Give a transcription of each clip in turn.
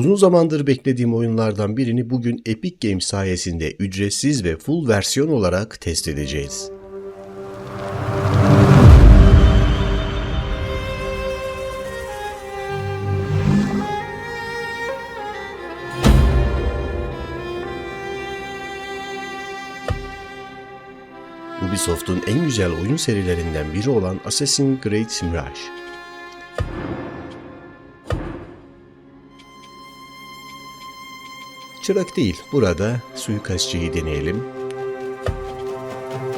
Uzun zamandır beklediğim oyunlardan birini bugün Epic Games sayesinde ücretsiz ve full versiyon olarak test edeceğiz. Ubisoft'un en güzel oyun serilerinden biri olan Assassin's Creed Mirage. Çırak değil, burada suikastçıyı deneyelim.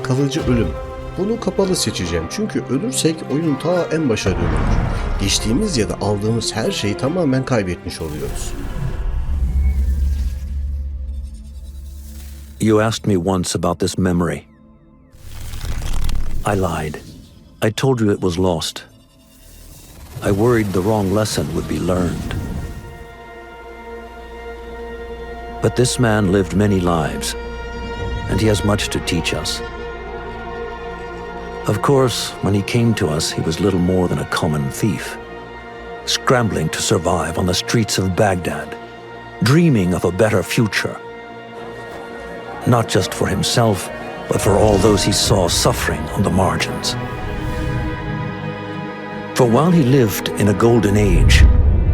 Kalıcı ölüm. Bunu kapalı seçeceğim çünkü ölürsek oyun ta en başa dönüyor. Geçtiğimiz ya da aldığımız her şeyi tamamen kaybetmiş oluyoruz. You asked me once about this memory. I lied. I told you it was lost. I worried the wrong lesson would be learned. But this man lived many lives, and he has much to teach us. Of course, when he came to us, he was little more than a common thief, scrambling to survive on the streets of Baghdad, dreaming of a better future not just for himself, but for all those he saw suffering on the margins. For while he lived in a golden age,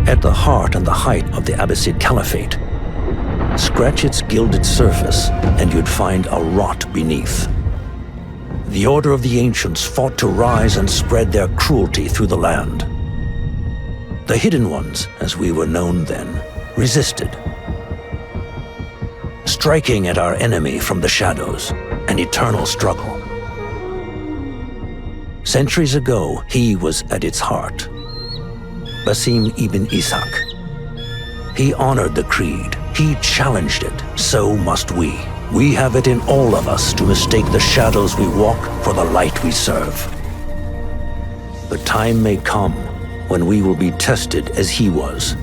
at the heart and the height of the Abbasid Caliphate, scratch its gilded surface and you'd find a rot beneath. The Order of the Ancients fought to rise and spread their cruelty through the land. The Hidden Ones, as we were known then, resisted striking at our enemy from the shadows, an eternal struggle. Centuries ago, he was at its heart. Basim ibn Ishaq. He honored the creed. He challenged it, so must we. We have it in all of us to mistake the shadows we walk for the light we serve. The time may come when we will be tested as he was.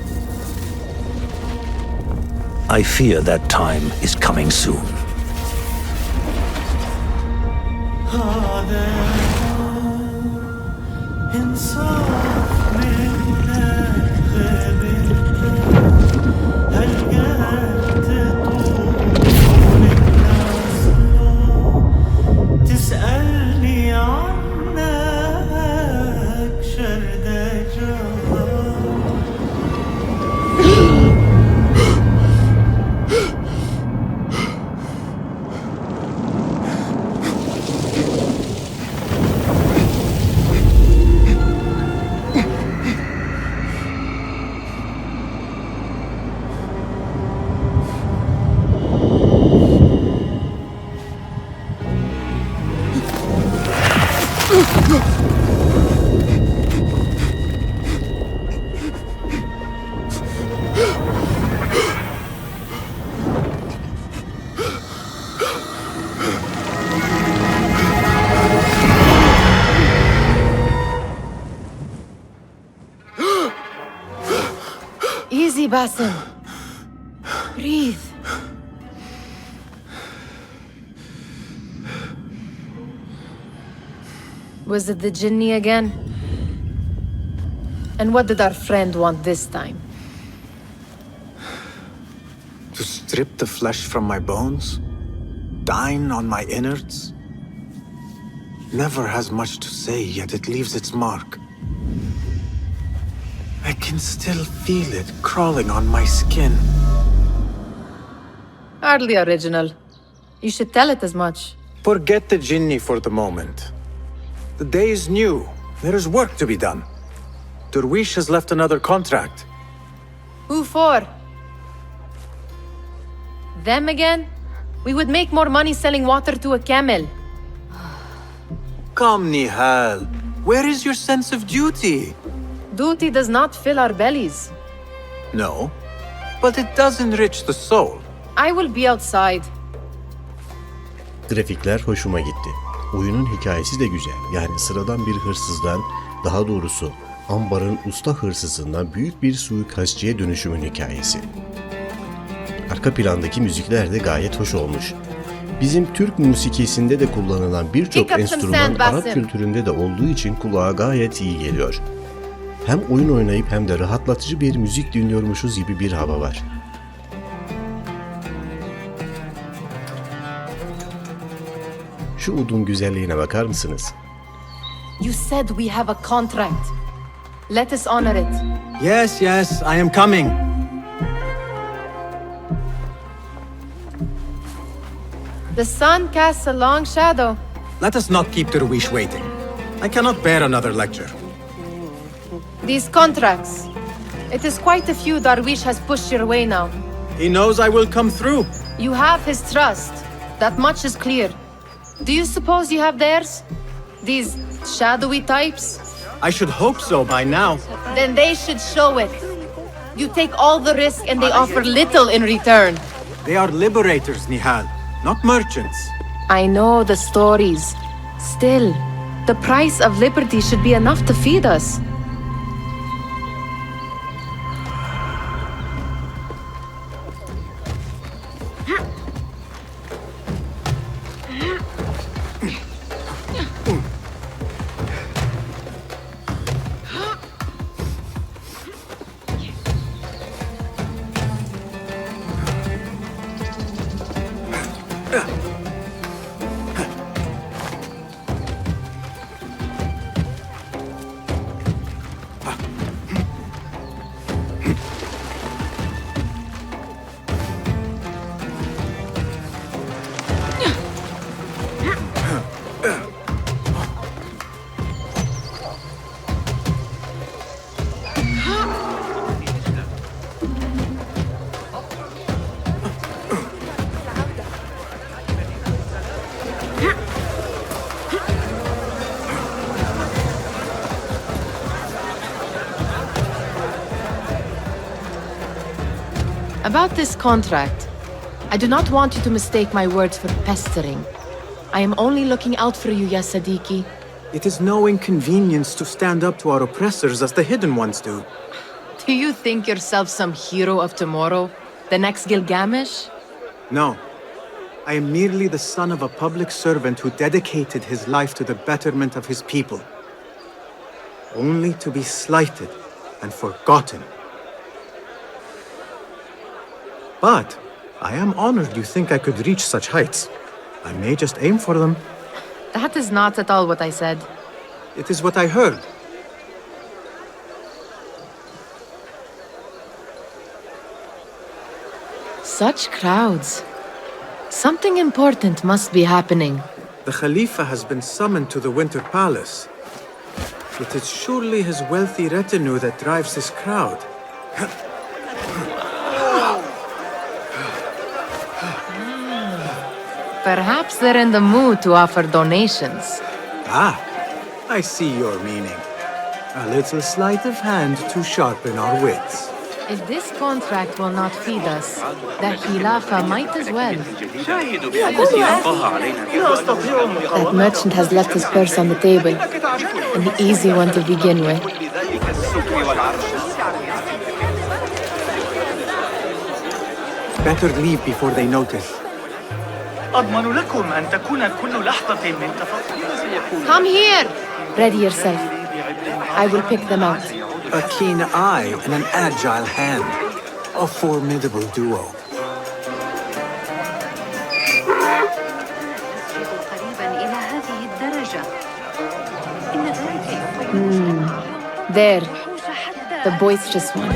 I fear that time is coming soon. Are there? Breathe. Was it the Jinni again? And what did our friend want this time? To strip the flesh from my bones? Dine on my innards? Never has much to say, yet it leaves its mark. I can still feel it crawling on my skin. Hardly original. You should tell it as much. Forget the Jinni for the moment. The day is new. There is work to be done. Derwish has left another contract. Who for? Them again? We would make more money selling water to a camel. Come, Nihal. Where is your sense of duty? Duty does not fill our bellies. No, but it does enrich the soul. I will be outside. Grafikler hoşuma gitti. Oyunun hikayesi de güzel. Yani sıradan bir hırsızdan, daha doğrusu ambarın usta hırsızından büyük bir suikastçıya dönüşümün hikayesi. Arka plandaki müzikler de gayet hoş olmuş. Bizim Türk musikisinde de kullanılan birçok enstrüman Arap kültüründe de olduğu için kulağa gayet iyi geliyor. Hem oyun oynayıp hem de rahatlatıcı bir müzik dinliyormuşuz gibi bir hava var. Şu udun güzelliğine bakar mısınız? You said we have a contract. Let us honor it. Yes, yes, I am coming. The sun casts a long shadow. Let us not keep Derwish waiting. I cannot bear another lecture. These contracts. It is quite a few Darwish has pushed your way now. He knows I will come through. You have his trust. That much is clear. Do you suppose you have theirs? These shadowy types? I should hope so by now. Then they should show it. You take all the risk and they offer little in return. They are liberators, Nihal, not merchants. I know the stories. Still, the price of liberty should be enough to feed us. About this contract, I do not want you to mistake my words for pestering. I am only looking out for you, Yasadiki. It is no inconvenience to stand up to our oppressors as the hidden ones do. Do you think yourself some hero of tomorrow? The next Gilgamesh? No. I am merely the son of a public servant who dedicated his life to the betterment of his people. Only to be slighted and forgotten. But I am honored you think I could reach such heights. I may just aim for them. That is not at all what I said. It is what I heard. Such crowds. Something important must be happening. The Khalifa has been summoned to the Winter Palace. It is surely his wealthy retinue that drives this crowd. Perhaps they're in the mood to offer donations. Ah, I see your meaning. A little sleight of hand to sharpen our wits. If this contract will not feed us, the Khilafa might as well. That merchant has left his purse on the table. An easy one to begin with. Better leave before they notice. أضمن لكم أن تكون كل لحظة من تفضل Come here! Ready yourself. I will pick them out. A keen eye and an agile hand. A formidable duo. قريبا إلى هذه الدرجة إن ذلك There, يوحش حتى the boisterous one.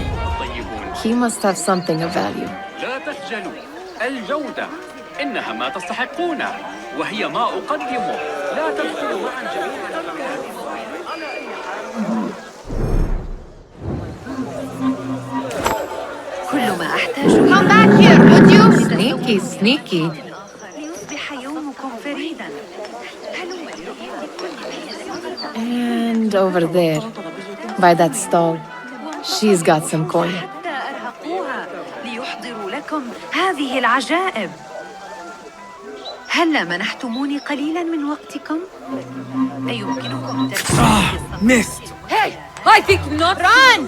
He must have something of value. إنها ما تستحقونه وهي ما أقدمه لا تدخلوا معا جميعا كل ما أحتاجه Come back here, would you? Sneaky, sneaky. ليصبح يومكم فريدا هلم And over there, by that stall, she's got some coin. حتى أرهقوها ليحضروا لكم هذه العجائب هلا منحتموني قليلا من وقتكم؟ أيمكنكم تركيب Missed! Hey, I think not. Run!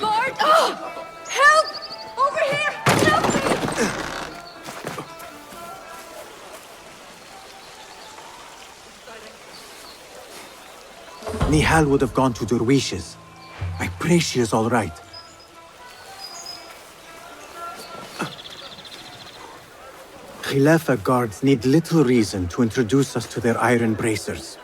Guard! Oh, help! Over here! Help me! Nihal would have gone to Derwishes. I pray she is all right. Khilafa guards need little reason to introduce us to their iron bracers.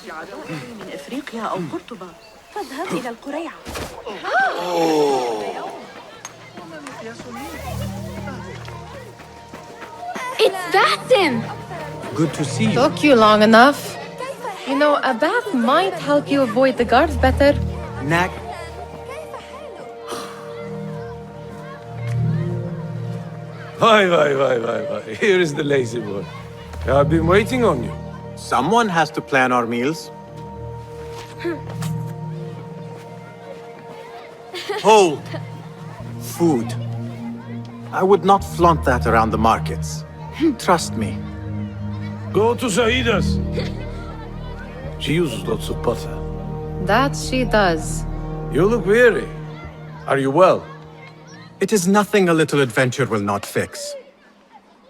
من افريقيا او قرطبه فاذهب الى القريعه It's Batten! Good to see you. Took you long enough. You know, a bath might help you avoid the guards better. Knack. Why, why, why, why, why. Here is the lazy boy. I've been waiting on you. Someone has to plan our meals. Hold. Food. I would not flaunt that around the markets. Trust me. Go to Saida's. She uses lots of butter. That she does. You look weary. Are you well? It is nothing a little adventure will not fix.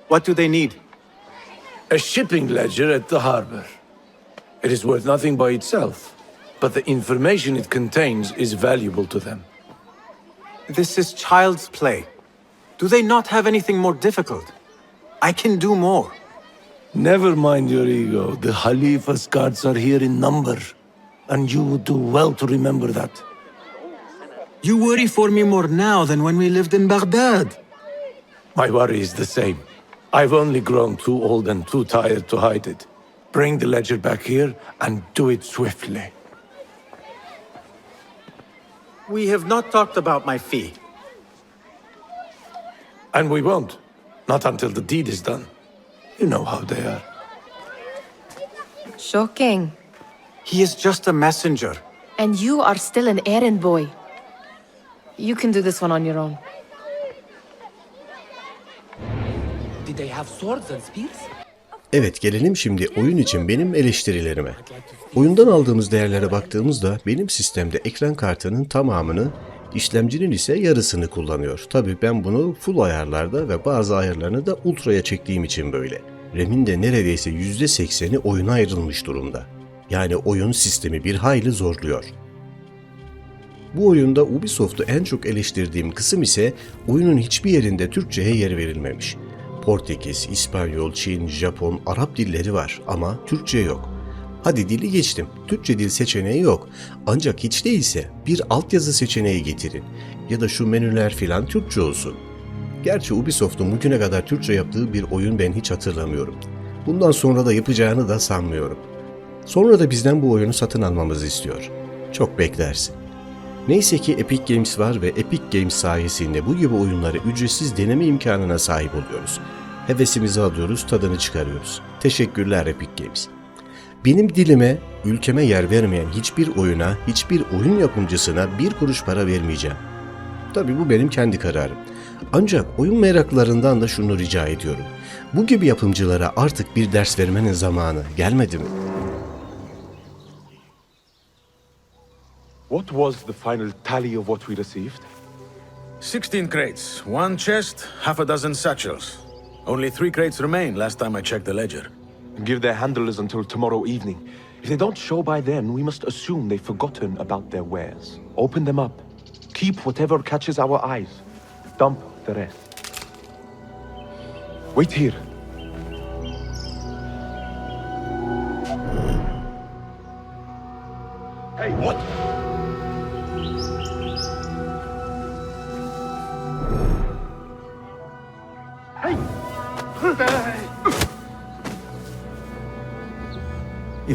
What do they need? A shipping ledger at the harbor. It is worth nothing by itself, but the information it contains is valuable to them. This is child's play. Do they not have anything more difficult? I can do more. Never mind your ego. The Khalifa's guards are here in number, and you would do well to remember that. You worry for me more now than when we lived in Baghdad. My worry is the same. I've only grown too old and too tired to hide it. Bring the ledger back here and do it swiftly. We have not talked about my fee. And we won't. Not until the deed is done. You know how they are. Shocking. He is just a messenger. And you are still an errand boy. You can do this one on your own. Evet gelelim şimdi oyun için benim eleştirilerime. Oyundan aldığımız değerlere baktığımızda benim sistemde ekran kartının tamamını, işlemcinin ise yarısını kullanıyor. Tabii ben bunu full ayarlarda ve bazı ayarlarını da ultraya çektiğim için böyle. RAM'in de neredeyse %80'i oyuna ayrılmış durumda. Yani oyun sistemi bir hayli zorluyor. Bu oyunda Ubisoft'u en çok eleştirdiğim kısım ise oyunun hiçbir yerinde Türkçe'ye yer verilmemiş. Portekiz, İspanyol, Çin, Japon, Arap dilleri var ama Türkçe yok. Hadi dili geçtim. Türkçe dil seçeneği yok. Ancak hiç değilse bir altyazı seçeneği getirin. Ya da şu menüler filan Türkçe olsun. Gerçi Ubisoft'un bugüne kadar Türkçe yaptığı bir oyun ben hiç hatırlamıyorum. Bundan sonra da yapacağını da sanmıyorum. Sonra da bizden bu oyunu satın almamızı istiyor. Çok beklersin. Neyse ki Epic Games var ve Epic Games sayesinde bu gibi oyunları ücretsiz deneme imkanına sahip oluyoruz. Hevesimizi alıyoruz, tadını çıkarıyoruz. Teşekkürler Epic Games. Benim dilime, ülkeme yer vermeyen hiçbir oyuna, hiçbir oyun yapımcısına bir kuruş para vermeyeceğim. Tabii bu benim kendi kararım. Ancak oyun meraklarından da şunu rica ediyorum. Bu gibi yapımcılara artık bir ders vermenin zamanı gelmedi mi? What was the final tally of what we received? 16 crates, one chest, half a dozen satchels. Only three crates remain last time I checked the ledger. Give their handlers until tomorrow evening. If they don't show by then, we must assume they've forgotten about their wares. Open them up. Keep whatever catches our eyes. Dump the rest. Wait here.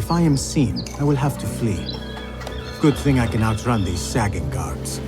If I am seen, I will have to flee. Good thing I can outrun these sagging guards.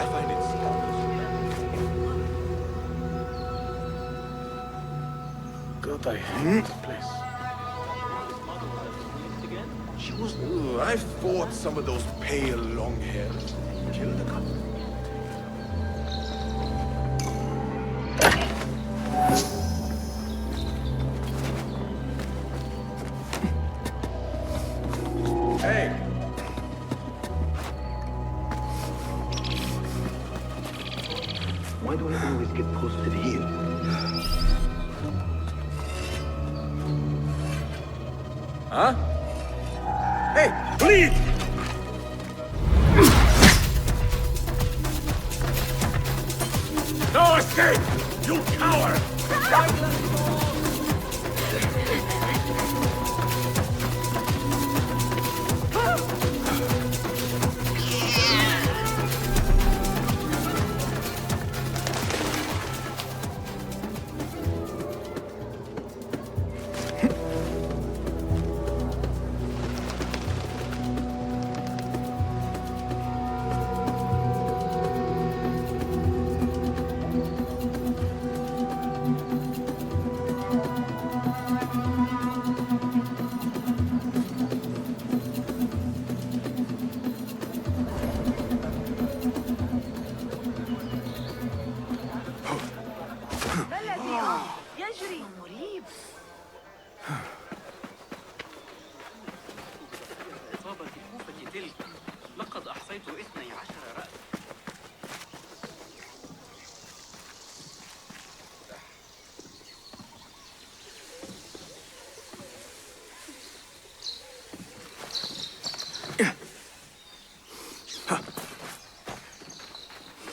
I find it God, I hate this place. She was. I fought some of those pale, long hairs. Killed a couple. Huh? Hey, please! No escape! You coward!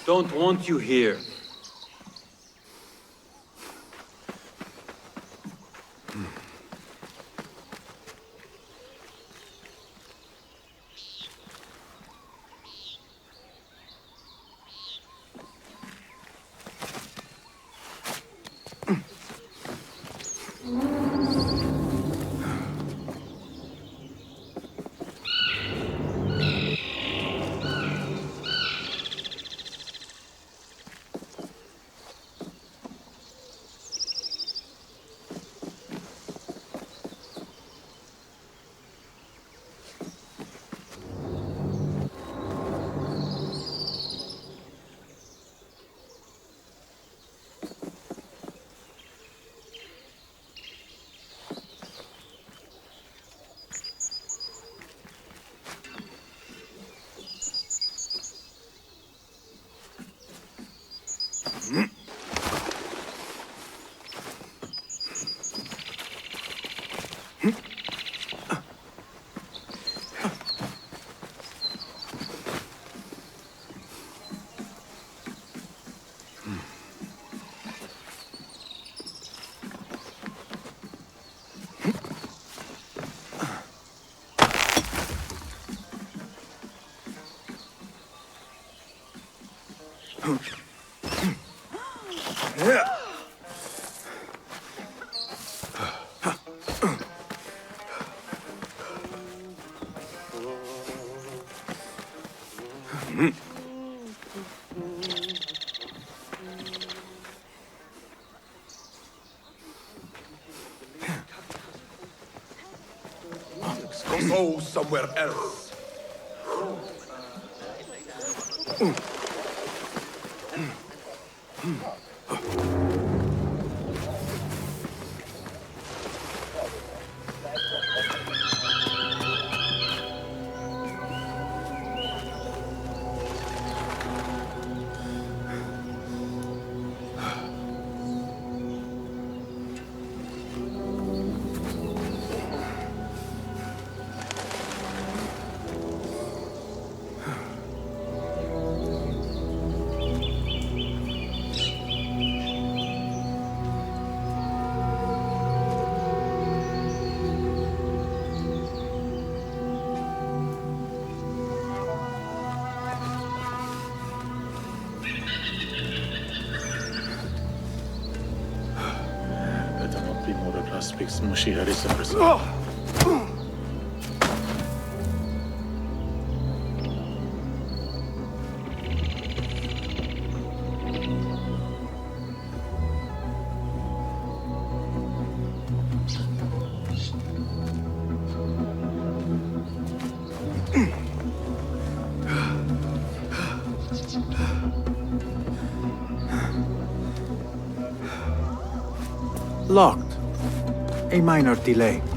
Don't want you here. Somewhere else. ですもしやりされさ locked. A minor delay.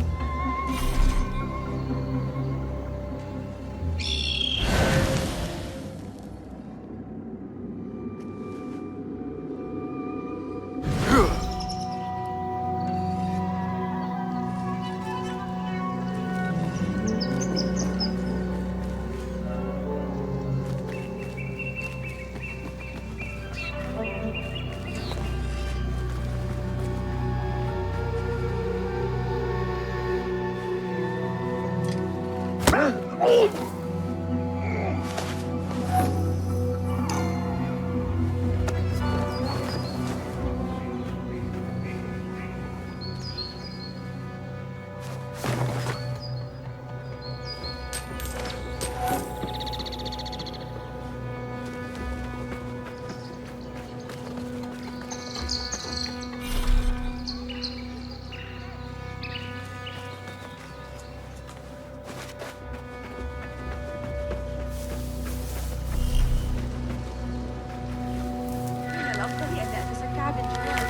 Look at that. There's a cabin.